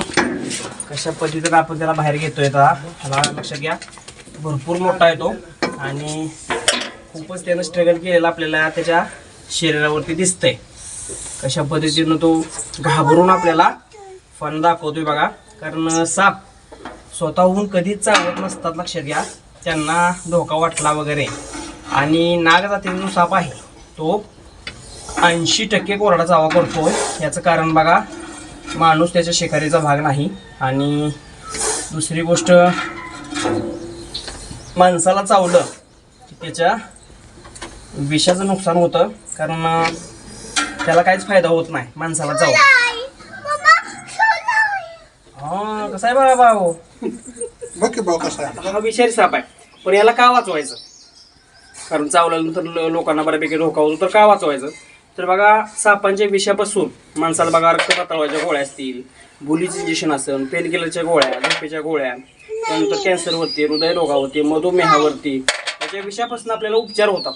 कशा पद्धतीने आपण त्याला बाहेर घेतोय आता? लक्षात घ्या. भरपूर मोठा आहे तो. आणि खूपच त्यानं स्ट्रगल केलेला आपल्याला त्याच्या शरीरावरती दिसतंय. कशा पद्धतीनं तो घाबरून आपल्याला फन दाखवतोय बघा. कारण साप स्वतःहून कधीच चालत नसतात लक्षात घ्या. त्यांना धोका वाटला वगैरे. आणि नाग जातीचा साप आहे. तो ऐंशी टक्के कोरडा चावा करतोय. याचं कारण बघा माणूस त्याच्या शिकारीचा भाग नाही. आणि दुसरी गोष्ट माणसाला चावलं की त्याच्या विषाचं नुकसान होतं. कारण त्याला काहीच फायदा होत नाही माणसाला चाव हा कसं आहे बघा भाऊ हा विषारी साप आहे. पण याला का वाचवायचं? कारण चावल्यानंतर ल- लोकांना बऱ्यापैकी धोका होतो तर का वाचवायचं? तर बघा सापांच्या विषापासून माणसाला बघा रक्तपातळाच्या गोळ्या असतील बुलीचं इंजेक्शन असेल पेनकिलरच्या गोळ्या झोपेच्या गोळ्या त्यानंतर कॅन्सरवरती हृदयरोगावरती मधुमेहावरती त्याच्या विषयापासून आपल्याला उपचार होतात.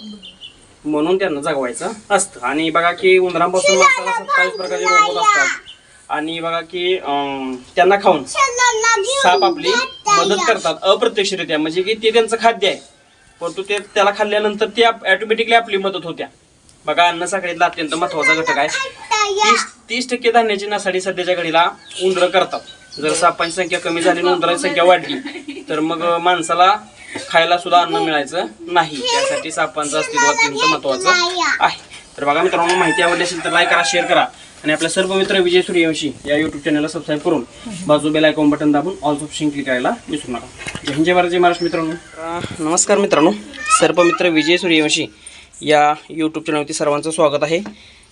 म्हणून त्यांना जगवायचं असतं. आणि बघा की उंदरांपासून माणसाला सत्तावीस प्रकारचे रोग होत असतात. आणि बघा की त्यांना खाऊन साप आपली मदत करतात अप्रत्यक्षरित्या. म्हणजे की ते त्यांचं खाद्य आहे. परंतु ते त्याला खाल्ल्यानंतर ते ऑटोमॅटिकली आपली मदत होत्या. बघा अन्न साखळीतला अत्यंत महत्त्वाचा घटक आहे. तीस तीस टक्के धान्याची नासाडी सध्याच्या घडीला उंदरं करतात. जर सापांची संख्या कमी झाली आणि उंदरांची संख्या वाढली तर मग माणसाला खायला सुद्धा अन्न मिळायचं नाही. त्यासाठी सापांचं अस्तित्व अत्यंत महत्वाचं आहे. तर बघा मित्रांनो माहिती आवडली असेल तर लाईक करा शेअर करा. आणि आपल्या सर्व मित्र विजय सूर्यवंशी या युट्यूब चॅनलला सबस्क्राईब करून बाजू बेल आयकॉन बटन दाबून ऑल ऑप्शन क्लिक करायला विसरू नका. जय हिंद जय भारत जय महाराष्ट्र मित्रांनो. नमस्कार मित्रांनो. सर्व मित्र विजय सूर्यवंशी या यूट्यूब चॅनलवरती सर्वांचं स्वागत आहे.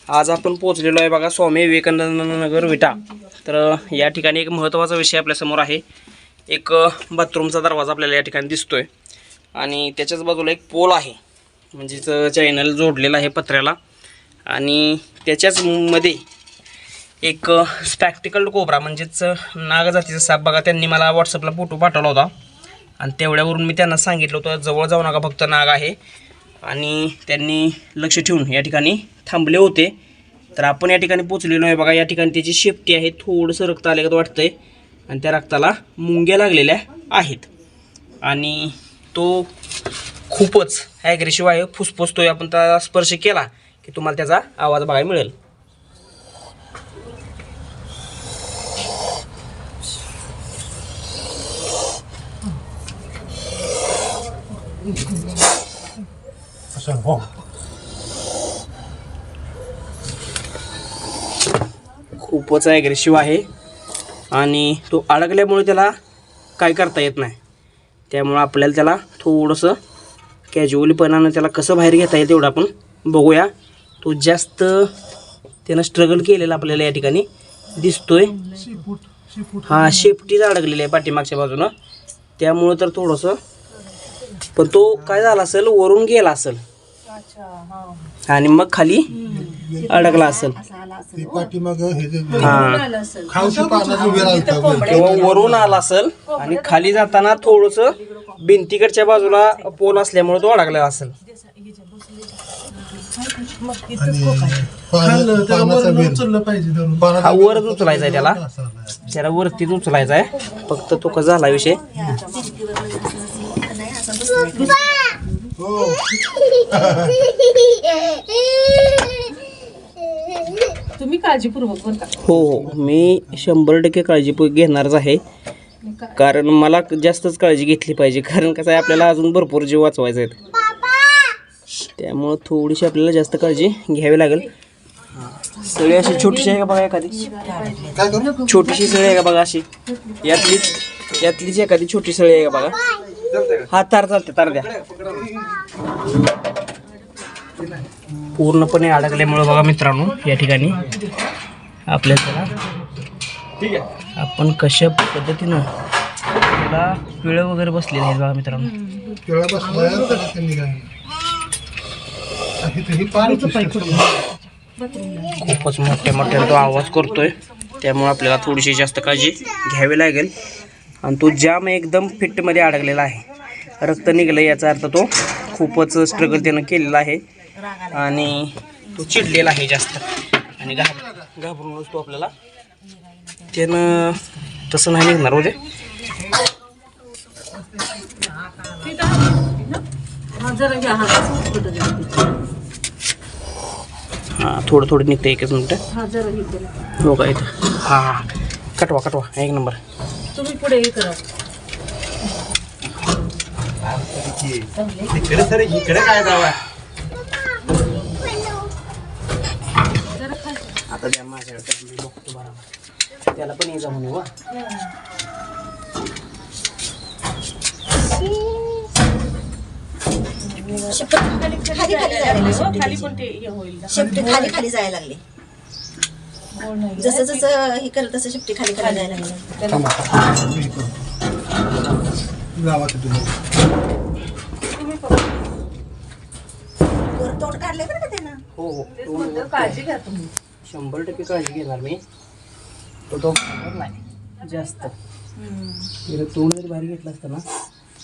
आज आपण पोहोचलेलो आहे बघा स्वामी विवेकानंदनगर विटा. तर या ठिकाणी एक महत्त्वाचा विषय आपल्यासमोर आहे. एक बाथरूमचा दरवाजा आपल्याला या ठिकाणी दिसतो आहे आणि त्याच्याच बाजूला एक पोल आहे. म्हणजेच चॅनल जोडलेला आहे पत्र्याला. आणि त्याच्याच मध्ये एक स्पॅक्टिकल कोबरा म्हणजेच नागजातीचा साप. बघा त्यांनी मला व्हॉट्सअपला फोटो पाठवला होता. आणि तेवढ्यावरून मी त्यांना सांगितलं होतं जवळ जाऊ नका फक्त नाग आहे. आणि त्यांनी लक्ष ठेवून या ठिकाणी थांबले होते. तर आपण या ठिकाणी पोचलेलो आहे. बघा या ठिकाणी त्याची शेपटी आहे. थोडंसं रक्त आलेगत वाटतं आहे आणि त्या रक्ताला मुंग्या लागलेल्या आहेत. आणि तो खूपच ॲग्रेसिव्ह आहे. फुसफुसतोय आपण त्याला स्पर्श केला की तुम्हाला त्याचा आवाज बघायला मिळेल. असं खूपच ॲग्रेसिव्ह आहे आणि तो अडकल्यामुळे त्याला काय करता येत नाही. त्यामुळं आपल्याला त्याला थोडंसं कॅज्युअलीपणानं त्याला कसं बाहेर घेता येईल तेवढं आपण बघूया. तो जास्त त्यानं स्ट्रगल केलेला आपल्याला या ठिकाणी दिसतोय. हा शेपटीच अडकलेली आहे पाठीमागच्या बाजूनं. त्यामुळं तर थोडंसं पण तो काय झाला असेल वरून गेला असेल. आणि मग खाली अडकला असेल. ती पाठीमाग हे जे हा. खाऊची पानात उभे राहतात किंवा वरून आला असेल आणि खाली जाताना थोडस भिंतीकडच्या बाजूला पोल असल्यामुळे तो अडकलेला असेल. आणि पाना- पानाचा वेल. पाहिजे पानाचा हा वरच उचलायचा आहे त्याला. त्याला वरतीच उचलायचा आहे. फक्त तो कसा झाला विषय? हो. तुम्ही काळजीपूर्वक बरं का. हो हो. मी शंभर टक्के काळजी घेणारच आहे. कारण मला जास्तच काळजी घेतली पाहिजे. कारण कसं आहे आपल्याला अजून भरपूर जीव वाचवायचे आहेत. त्यामुळं थोडीशी आपल्याला जास्त काळजी घ्यावी लागेल. सळी अशी छोटीशी आहे का बघा एखादी? छोटीशी सळी आहे का बघा अशी? यातलीच यातलीच एखादी छोटी सळी आहे का बघा? हा तार चालते तार द्या. पूर्णपणे अडकल्यामुळे बघा मित्रांनो या ठिकाणी आपल्या त्याला आपण कशा पद्धतीनं त्याला पिळं वगैरे बसलेले आहेत बघा मित्रांनो. ही खूपच मोठ्या मोठ्याने तो आवाज करतोय. त्यामुळे आपल्याला थोडीशी जास्त काळजी घ्यावी लागेल. आणि तो जाम एकदम फिटमध्ये अडकलेला आहे. रक्त निघलं याचा अर्थ तो खूपच स्ट्रगल त्यानं केलेला आहे. आणि तो चिडलेला आहे जास्त. आणि घाब घाबरूनच तो आपल्याला. त्यानं तसं नाही निघणार ते हा हा थोडं थोडं निघतं एकच मिनटं. हा का इथं हां हां. कटवा कटवा. एक नंबर. तुम्ही पुढे हे करा. इकडे सर इकडे काय जावा आता द्या माझ्याकडे मी बघतो बरोबर त्याला पण ये म्हणू वा खाली खाली जायला लागले. जसं जसं हे करत तसं शिफ्टी खाली खाली जायला लागली. तोंड काढले बरं का त्यानं? हो हो. काळजी घ्या तुम्ही. शंभर टक्के काळजी घेणार मी. तो तो नाही. जास्त. तिला तोंड जरी बाहेर घेतलं असतं ना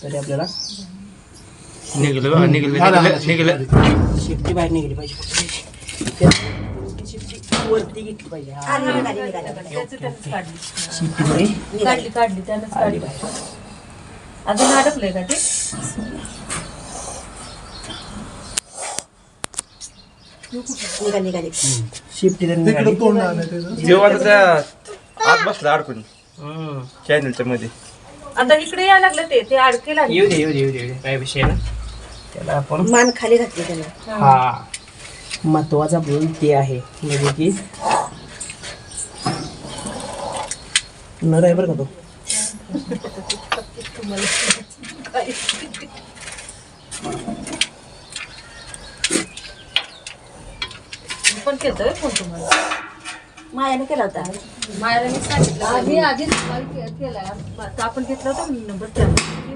तरी आपल्याला निघलं निघलं निघलं निघलं. शिफ्टी बाहेर निघली पाहिजे. वरती घेतली पाहिजे. हा. आली निघाली निघाली. त्याचं त्यानंच काढली. शिफ्टी मध्ये काढली काढली त्यानंच काढली. अजून अडकलंय का ते? निघाली निघाली. शिफ्टी जरी तिकडे निघाली तोंड आलं त्याचं जेव्हा आता बसला अडकून. हम्म. चॅनलच्या मध्ये. आता इकडे यायला लागलं ते ते अडकेल येऊ दे येऊ दे येऊ दे येऊ दे. काय विषय ना त्याला आपण मान खाली घातली त्यानं हा. महत्त्वाचा बोल ते आहे. म्हणजे की नर आहे बरं का तो? पण केलतोय फोन तुम्हाला? मायाने केला होता. मायला मी सांगितलं. आधी आधीच कॉल के- केलाय. आता आपण घेतला होता नंबर त्या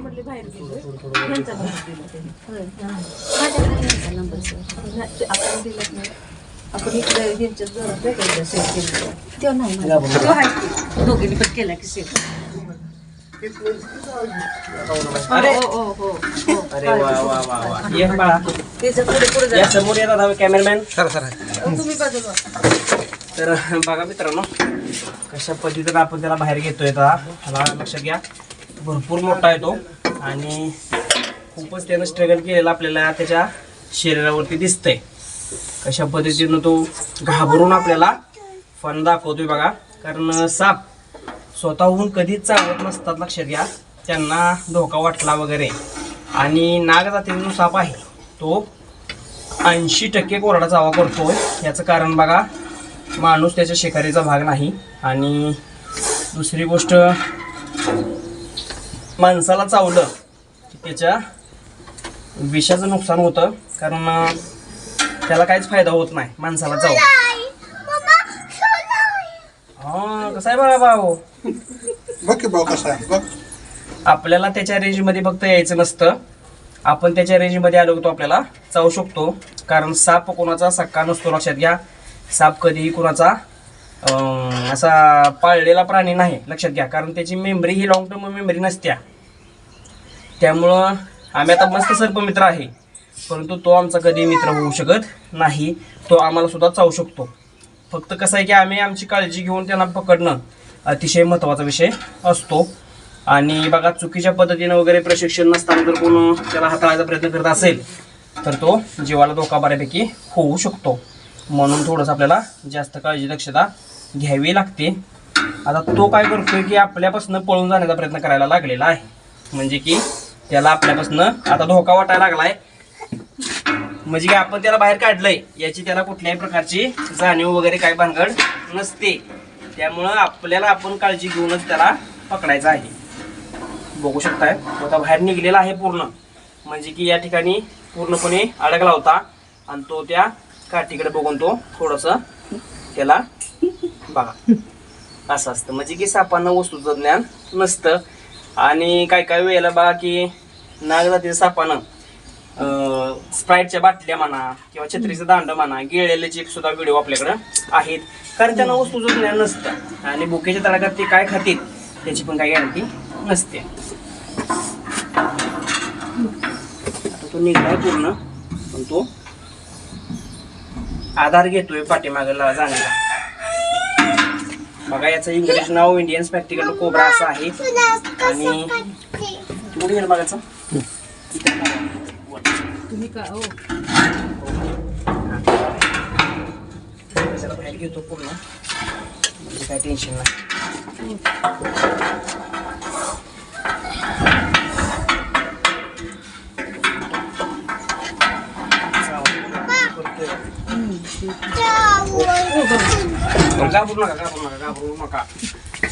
म्हटले बाहेर गेलो. यांचा नंबर दिला त्यांनी होय, हा. माझ्याकडे नाही होता number save. नाही, ते आपण दिलाच नाही. आपण इकडे ह्यांच्याच घरात भेटायचं सेव्ह केलं? तो नाही मला. गाभण. तो आहे की. दोघींनी पण केला की सेव्ह अरे. हो हो हो. हो अरे वा वा वा वा. ये बाळा. त्याच्या पुढे पुढे जा या समोर येतात हवे कॅमेरामॅन सर सर. अहो, तुम्ही बाजूला तर बघा मित्रांनो कशा पद्धतीने आपण त्याला बाहेर घेतोय लक्षात घ्या. भरपूर मोठा आहे तो. आणि खूपच त्यानं स्ट्रगल केलेलं आपल्याला त्याच्या शरीरावरती दिसतंय. कशा पद्धतीनं तो घाबरून आपल्याला फन दाखवतोय बघा. कारण साप स्वतःहून कधीच चालत नसतात लक्षात घ्या. त्यांना धोका वाटला वगैरे. आणि नाग जातीचा साप आहे. तो ऐंशी टक्के कोरडा चावा करतोय. याचं कारण बघा माणूस त्याच्या शिकारीचा भाग नाही. आणि दुसरी गोष्ट माणसाला चावलं की त्याच्या विषाचं नुकसान होतं कारण त्याला काहीच फायदा होत नाही माणसाला चाव हा कसं आहे बघा भाऊ? बघ की भाऊ कसा आहे बघ. आपल्याला त्याच्या रेंजमध्ये फक्त यायचं नसतं. आपण त्याच्या रेंजमध्ये आलो तो आपल्याला चावू शकतो. कारण साप कोणाचा सक्का नसतो लक्षात घ्या. साप कधीही कोणाचा अं, असा पाळलेला प्राणी नाही लक्षात घ्या. कारण त्याची मेमरी ही लॉंग टर्म मेमरी नसत्या. त्यामुळं आम्ही आता मस्त सर्पमित्र आहे. परंतु तो आमचा कधी मित्र होऊ शकत नाही. तो आम्हाला सुद्धा चावू शकतो. फक्त कसं आहे की आम्ही आमची काळजी घेऊन त्यांना पकडणं अतिशय महत्त्वाचा विषय असतो. आणि बघा चुकीच्या पद्धतीनं वगैरे प्रशिक्षण नसताना जर कोण त्याला हाताळायचा प्रयत्न करत असेल तर तो जीवाला धोका बऱ्यापैकी होऊ शकतो. म्हणून थोडंसं आपल्याला जास्त काळजी दक्षता घ्यावी लागते. आता तो काय करतोय की आपल्यापासून पळून जाण्याचा प्रयत्न करायला लागलेला आहे. म्हणजे की त्याला आपल्यापासून आता धोका वाटायला लागलाय. म्हणजे की आपण त्याला बाहेर काढलंय. याची त्याला कुठल्याही प्रकारची जाणीव वगैरे काही भानगड नसते. त्यामुळं आपल्याला आपण काळजी घेऊनच त्याला पकडायचं आहे. बघू शकताय. तो आता बाहेर निघलेला आहे पूर्ण. म्हणजे की या ठिकाणी पूर्णपणे अडकला होता. आणि तो त्या काठीकडे बघून तो थोडस त्याला बघा. असं असतं. म्हणजे की सापांना वस्तूचं ज्ञान नसतं. आणि काय काय वेळेला बघा की नागजातीच्या सापानं स्प्राईटच्या बाटल्या म्हणा किंवा छत्रीचं दांड म्हणा गिळलेले चिप सुद्धा व्हिडिओ आपल्याकडं आहेत. कारण त्यांना वस्तूचं ज्ञान नसतं. आणि बुकेच्या तडाख्यात ते काय खातील त्याची पण काही गॅरंटी नसते. आता तो निघाय पूर्ण. पण तो आधार घेतोय पाठीमागेला जाण्याला बघा याचं इंग्रजी नाव इंडियन स्पॅक्टिकल कोब्रा असं आहे. आणि कुठे गेलं बघायचं. तुम्ही का हो. बाहेर घेतो पूर्ण. म्हणजे काय टेन्शन नाही. घाबरू नका घाबरू नका घाबरू नका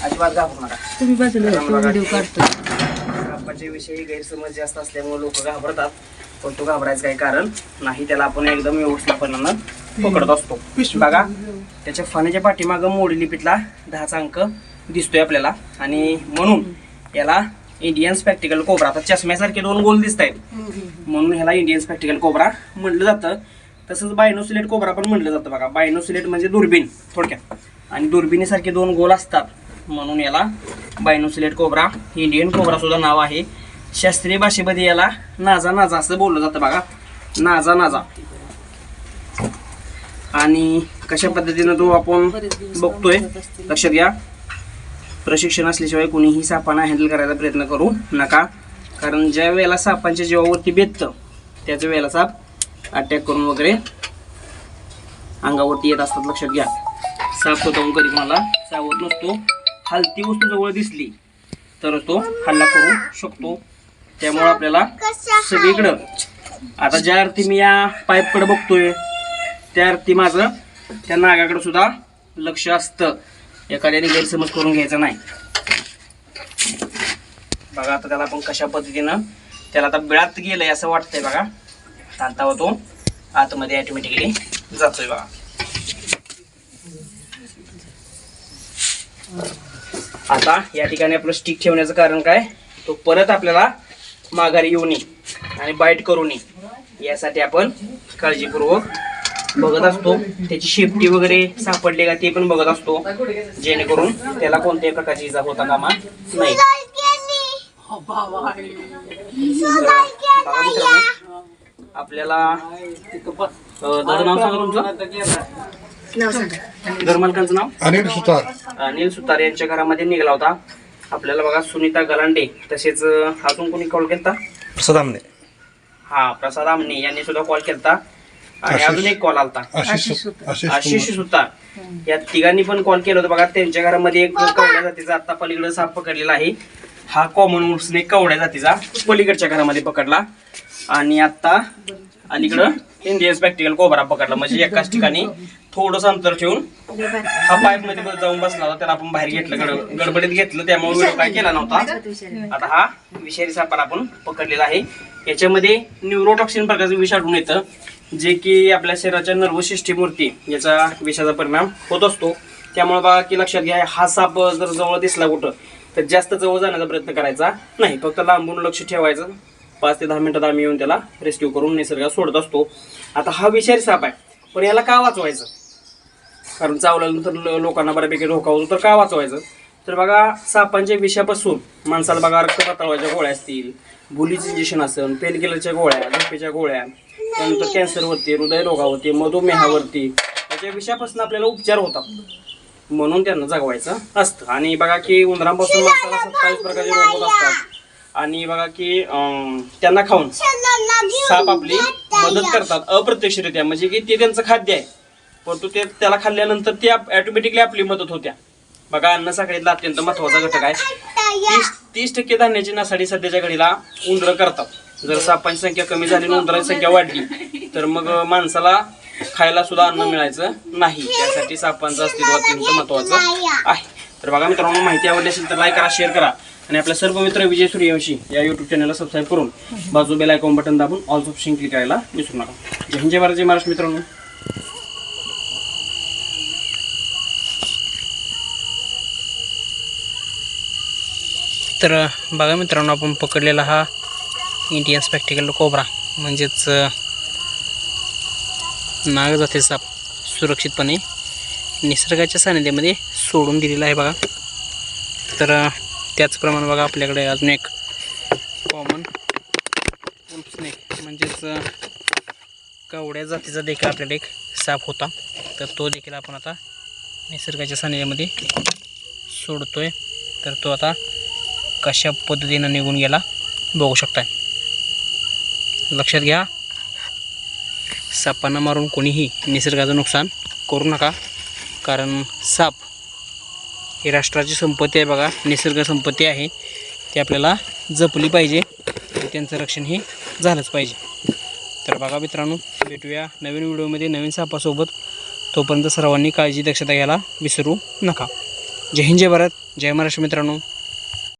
अजिबात घाबरू नका तुम्ही व्हिडिओ काढतो. विषयी गैरसमज जास्त असल्यामुळे लोक घाबरतात पण तो घाबरायचं काही कारण नाही त्याला आपण एकदम व्यवस्थितपणानं पकडत असतो. बघा त्याच्या फाण्याच्या पाठीमागं मोडी लिपीतला दहाचा अंक दिसतोय आपल्याला. आणि म्हणून याला इंडियन स्पॅक्टिकल कोबरा आता चष्म्यासारखे दोन गोल दिसत आहेत म्हणून ह्याला इंडियन स्पॅक्टिकल कोबरा म्हटलं जातं. तसंच बायनोसिलेट कोबरा पण म्हटलं जातं बघा. बायनोसिलेट म्हणजे दुर्बीण थोडक्यात. आणि दुर्बिणीसारखे दोन गोल असतात. म्हणून याला बायनोसिलेट कोबरा इंडियन कोबरा सुद्धा नाव आहे. शास्त्रीय भाषेमध्ये याला नाजा नाजा असं बोललं जातं बघा. नाजा नाजा. आणि कशा पद्धतीनं तो आपण बघतोय? लक्षात घ्या. प्रशिक्षण असल्याशिवाय कोणीही सापांना हँडल करायचा प्रयत्न करू नका. कारण ज्या वेळेला सापांच्या जीवावरती बेततं त्याच्या वेळेला साप अटॅक करून वगैरे अंगावरती येत असतात लक्षात घ्या. साप स्वतःहून कधी मला सावत नसतो. हलती वस्तू जवळ दिसली तर तो हल्ला करू शकतो. त्यामुळं आपल्याला सगळीकडं आता ज्या अर्थी मी या पाईपकडे बघतोय त्या अर्थी माझं त्या नागाकडे सुद्धा लक्ष असतं. एखाद्याने गैरसमज करून घ्यायचा नाही. बघा आता त्याला आपण कशा पद्धतीनं त्याला आता बिळात गेलंय असं वाटतंय बघा. आता तो आतमध्ये ऑटोमॅटिकली जातोय बघा. आता या ठिकाणी आपलं स्टिक ठेवण्याचं कारण काय? तो परत आपल्याला माघारी येऊ नये आणि बाईट करू नये. यासाठी आपण काळजीपूर्वक बघत असतो. त्याची शेपटी वगैरे सापडले का ते पण बघत असतो. जेणेकरून त्याला कोणत्याही प्रकारची इजा होता कामा नाही. आपल्याला अं, दादा नाव सांगा तुमचं. घरमालकांचं नाव? अनिल सुतार. अनिल सुतार यांच्या घरामध्ये निघाला होता. आपल्याला बघा सुनीता गलांडे तसेच अजून कोणी कॉल केलता? प्रसाद आमने. हा प्रसाद आमने यांनी सुद्धा कॉल केलता. आणि. अजून एक कॉल आलता. आशिष सुतार. या तिघांनी पण कॉल केला होता. बघा त्यांच्या घरामध्ये एक कवड्या जातीचा आता पलीकडे साप पकडलेला आहे. हा कॉमन वुड्सने कवड्या जातीचा पलीकडच्या घरामध्ये पकडला. आणि आता अलीकडं इंडियन स्पॅक्टिकल कोबरा पकडला. म्हणजे एकाच ठिकाणी थोडंसं अंतर ठेवून हा पाईपमध्ये जाऊन बसला होता. त्याला आपण बाहेर घेतलं गड गडबडीत घेतलं. त्यामुळे व्हिडिओ काय केला नव्हता. आता हा विषारी सापड आपण पकडलेला आहे. याच्यामध्ये न्यूरोटॉक्सिन प्रकारचं विष आढळून येतं जे की आपल्या शरीराच्या नर्वस सिस्टीमवरती याचा विषाचा परिणाम होत असतो. त्यामुळे बघा की लक्षात घ्या हा साप जर जवळ दिसला कुठं तर जास्त जवळ जाण्याचा प्रयत्न करायचा नाही. फक्त लांबून लक्ष ठेवायचं. पाच ते दहा मिनिटात आम्ही येऊन त्याला रेस्क्यू करून निसर्गात सोडत असतो. आता हा विषारी साप आहे. पण याला का वाचवायचं? कारण चावल्यानंतर ल- लोकांना बऱ्यापैकी धोका होतो तर का वाचवायचं? तर बघा सापांच्या विषापासून माणसाला बघा रक्त पातळवायच्या गोळ्या असतील बुलीचं इंजेक्शन असेल पेनकिलरच्या गोळ्या झोपेच्या गोळ्या त्यानंतर कॅन्सरवरती हृदयरोगावरती मधुमेहावरती त्याच्या विषापासून आपल्याला उपचार होतात. म्हणून त्यांना जगवायचं असतं. आणि बघा की उंदरांपासून माणसाला सत्तावीस प्रकारचे रोग होत असतात. आणि बघा की अं, त्यांना खाऊन साप आपली मदत करतात अप्रत्यक्षरित्या. म्हणजे की ते त्यांचं खाद्य आहे. परंतु ते त्याला खाल्ल्यानंतर ते ऑटोमॅटिकली आपली मदत होत्या. बघा अन्न साखळीतला अत्यंत महत्त्वाचा घटक आहे. तीस तीस टक्के धान्याची नासाडी सध्याच्या घडीला उंदरं करतात. जर सापांची संख्या कमी झाली आणि उंदरांची संख्या वाढली तर मग माणसाला खायला सुद्धा अन्न मिळायचं नाही. त्यासाठी सापांचं अस्तित्व अत्यंत महत्वाचं आहे. तर बघा मित्रांनो माहिती आवडली असेल तर लाईक करा शेअर करा. आणि आपल्या सर्व मित्र विजय सूर्यवंशी या युट्यूब चॅनलला सबस्क्राईब करून बाजू बेल आयकॉन बटन दाबून ऑल ऑप्शन क्लिक करायला विसरू नका. जय हिंद जय भारत जय महाराष्ट्र मित्रांनो. तर बघा मित्रांनो आपण पकडलेला हा इंडियन स्पॅक्टिकल कोबरा म्हणजेच नाग जाते साप सुरक्षितपणे निसर्गाच्या सानिध्यामध्ये सोडून दिलेला आहे बघा. तर त्याचप्रमाणे बघा आपल्याकडे अजून एक कॉमन स्नेक म्हणजेच कावड्या कवड्या जातीचा देखील आपल्याला एक साप होता. तर तो देखील आपण आता निसर्गाच्या सानिध्यामध्ये आहे तर तो आता कशा पद्धतीनं निघून गेला बघू शकताय. लक्षात घ्या. सापांना मारून कोणीही निसर्गाचं नुकसान करू नका. कारण साप ही राष्ट्राची संपत्ती आहे बघा. निसर्ग संपत्ती आहे. ती आपल्याला जपली पाहिजे. आणि त्यांचं रक्षण हे झालंच पाहिजे. तर बघा मित्रांनो भेटूया नवीन व्हिडिओमध्ये नवीन सापासोबत. तोपर्यंत सर्वांनी काळजी दक्षता घ्यायला विसरू नका. जय हिंद जय भारत. जय महाराष्ट्र मित्रांनो.